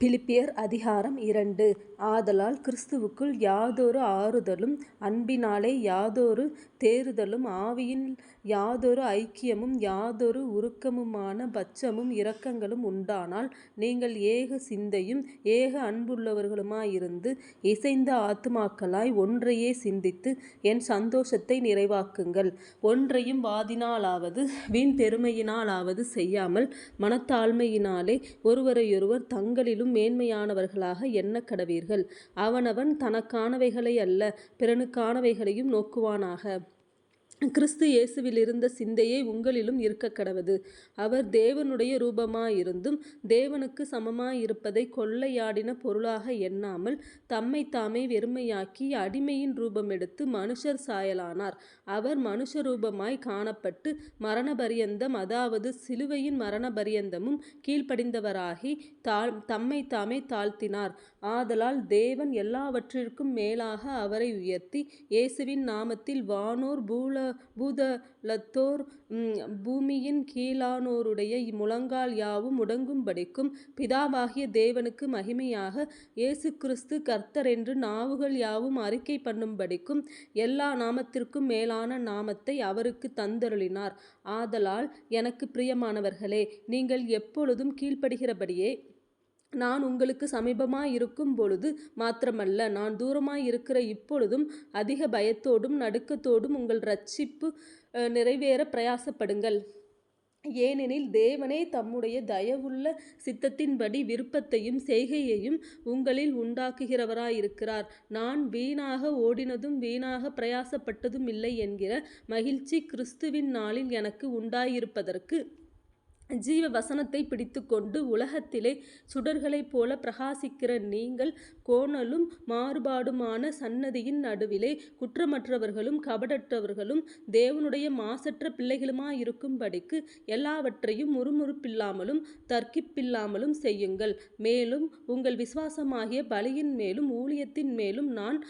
பிலிப்பியர் அதிகாரம் இரண்டு ஆதலால் கிறிஸ்துவுக்குள் யாதொரு ஆறுதலும் அன்பினாலே யாதொரு தேறுதலும் ஆவியில் யாதொரு ஐக்கியமும் யாதொரு உருக்கமுமான பட்சமும் இரக்கங்களும் உண்டானால் நீங்கள் ஏக சிந்தையும் ஏக அன்புள்ளவர்களுமாயிருந்து இசைந்த ஆத்துமாக்களாய் ஒன்றையே சிந்தித்து என் சந்தோஷத்தை நிறைவாக்குங்கள். ஒன்றையும் வாதினாலாவது வீண் பெருமையினாலாவது செய்யாமல் மனத்தாழ்மையினாலே ஒருவரையொருவர் தங்களிலும் மேன்மையானவர்களாக எண்ணக்கடவீர்கள். அவனவன் தனக்கானவைகளை அல்ல பிறனுக்கானவைகளையும் நோக்குவானாக. கிறிஸ்து இயேசுவிலிருந்த சிந்தையே உங்களிலும் இருக்கக்கடவது. அவர் தேவனுடைய ரூபமாயிருந்தும் தேவனுக்கு சமமாயிருப்பதை கொள்ளையாடின பொருளாக எண்ணாமல் தம்மை தாமே வெறுமையாக்கி அடிமையின் ரூபமெடுத்து மனுஷர் சாயலானார். அவர் மனுஷ ரூபமாய் காணப்பட்டு மரண பரியந்தம் அதாவது சிலுவையின் மரணபரியந்தமும் தம்மை தாமே தாழ்த்தினார். ஆதலால் தேவன் எல்லாவற்றிற்கும் மேலாக அவரை உயர்த்தி இயேசுவின் நாமத்தில் வானோர் பூல பூதலத்தோர் பூமியின் கீழானோருடைய முழங்கால் யாவும் முடங்கும்படிக்கும் பிதாவாகிய தேவனுக்கு மகிமையாக இயேசு கிறிஸ்து கர்த்தர் என்று நாவுகள் யாவும் அறிக்கை பண்ணும்படிக்கும் எல்லா நாமத்திற்கும் மேலான நாமத்தை அவருக்குத் தந்தருளினார். ஆதலால் எனக்கு பிரியமானவர்களே நீங்கள் எப்பொழுதும் கீழ்ப்படுகிறபடியே நான் உங்களுக்கு சமீபமாக இருக்கும் பொழுது மாத்திரமல்ல நான் தூரமாயிருக்கிற இப்பொழுதும் அதிக பயத்தோடும் நடுக்கத்தோடும் உங்கள் ரட்சிப்பு நிறைவேற பிரயாசப்படுங்கள். ஏனெனில் தேவனே தம்முடைய தயவுள்ள சித்தத்தின்படி விருப்பத்தையும் செய்கையையும் உங்களில் உண்டாக்குகிறவராயிருக்கிறார். நான் வீணாக ஓடினதும் வீணாக பிரயாசப்பட்டதும் இல்லை என்கிற மகிழ்ச்சி கிறிஸ்துவின் நாளில் எனக்கு உண்டாயிருப்பதற்கு ஜீவ வசனத்தைப் பிடித்துக்கொண்டு உலகத்திலே சுடர்களைப் போல பிரகாசிக்கிற நீங்கள் கோணலும் மாறுபாடுமான சன்னதியின் நடுவிலே குற்றமற்றவர்களும் கபடற்றவர்களும் தேவனுடைய மாசற்ற பிள்ளைகளுமாயிருக்கும்படிக்கு எல்லாவற்றையும் முறுமுறுப்பில்லாமலும் தர்க்கிப்பில்லாமலும் செய்யுங்கள். மேலும் உங்கள் விசுவாசமாகிய பலியின் மேலும் ஊழியத்தின் மேலும் நான்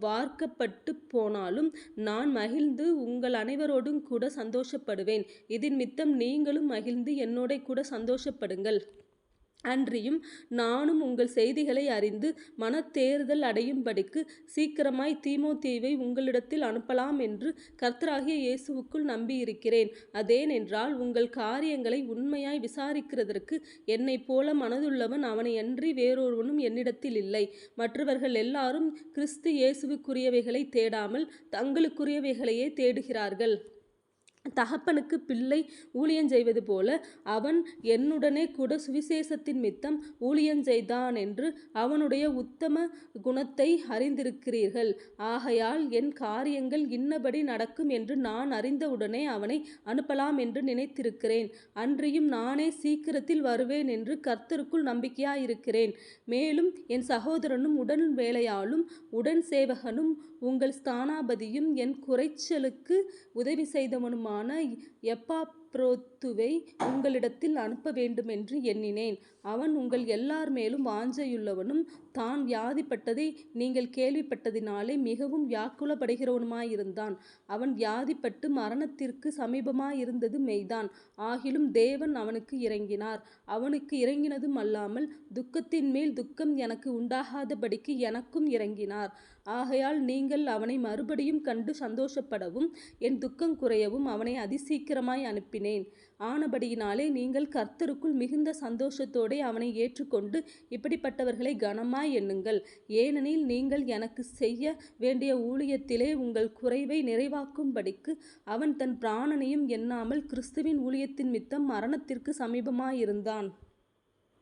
வார்க்கப்பட்டு போனாலும் நான் மகிழ்ந்து உங்கள் அனைவரோடும் கூட சந்தோஷப்படுவேன். இதினிமித்தம் நீங்களும் மகிழ்ந்து என்னோட கூட சந்தோஷப்படுங்கள். அன்றியும் நானும் உங்கள் செய்திகளை அறிந்து மனத்தேறுதல் அடையும்படிக்குச் சீக்கிரமாய் தீமோத்தேயுவை உங்களிடத்தில் அனுப்பலாம் என்று கர்த்தராகிய இயேசுவுக்குள் நம்பியிருக்கிறேன். அதேனென்றால் உங்கள் காரியங்களை உண்மையாய் விசாரிக்கிறதற்கு என்னைப்போல மனதுள்ளவன் அவனை அன்றி வேறொருவனும் என்னிடத்தில் இல்லை. மற்றவர்கள் எல்லாரும் கிறிஸ்து இயேசுவுக்குரியவைகளை தேடாமல் தங்களுக்குரியவைகளையே தேடுகிறார்கள். தகப்பனுக்குப் பிள்ளை ஊழியஞ்செய்வதுபோல அவன் என்னுடனே கூட சுவிசேஷத்தின் மித்தம் ஊழியம் செய்தான் ஊழியஞ்செய்தானென்று அவனுடைய உத்தம குணத்தை அறிந்திருக்கிறீர்கள். ஆகையால் என் காரியங்கள் இன்னபடி நடக்கும் என்று நான் அறிந்தவுடனே அவனை அனுப்பலாம் என்று நினைத்திருக்கிறேன். அன்றியும் நானே சீக்கிரத்தில் வருவேன் என்று கர்த்தருக்குள் நம்பிக்கையாயிருக்கிறேன். மேலும் என் சகோதரனும் உடன் வேலையாலும் உடன் சேவகனும் உங்கள் ஸ்தானாபதியும் என் குறைச்சலுக்கு உதவி செய்தவனுமான புரோத்துவை உங்களிடத்தில் அனுப்ப வேண்டுமென்று எண்ணினேன். அவன் உங்கள் எல்லார் மேலும் வாஞ்சையுள்ளவனும் தான் வியாதிப்பட்டதை நீங்கள் கேள்விப்பட்டதினாலே மிகவும் வியாக்குலப்படுகிறவனுமாயிருந்தான். அவன் வியாதிப்பட்டு மரணத்திற்கு சமீபமாயிருந்தது மெய்தான். ஆகிலும் தேவன் அவனுக்கு இறங்கினார் அவனுக்கு இறங்கினதும் அல்லாமல் துக்கத்தின் மேல் துக்கம் எனக்கு உண்டாகாதபடிக்கு எனக்கும் இறங்கினார் ஆகையால் நீங்கள் அவனை மறுபடியும் கண்டு சந்தோஷப்படவும் என் துக்கம் குறையவும் அவனை அதிசீக்கிரமாய் கூறினேன் ஆனபடியினாலே நீங்கள் கர்த்தருக்குள் மிகுந்த சந்தோஷத்தோடே அவனை ஏற்றுக்கொண்டு இப்படிப்பட்டவர்களை கனமாய் எண்ணுங்கள். ஏனெனில் நீங்கள் எனக்கு செய்ய வேண்டிய ஊழியத்திலே உங்கள் குறைவை நிறைவாக்கும்படிக்கு அவன் தன் பிராணனையும் எண்ணாமல் கிறிஸ்துவின் ஊழியத்தினிமித்தம் மரணத்திற்கு சமீபமாயிருந்தான்.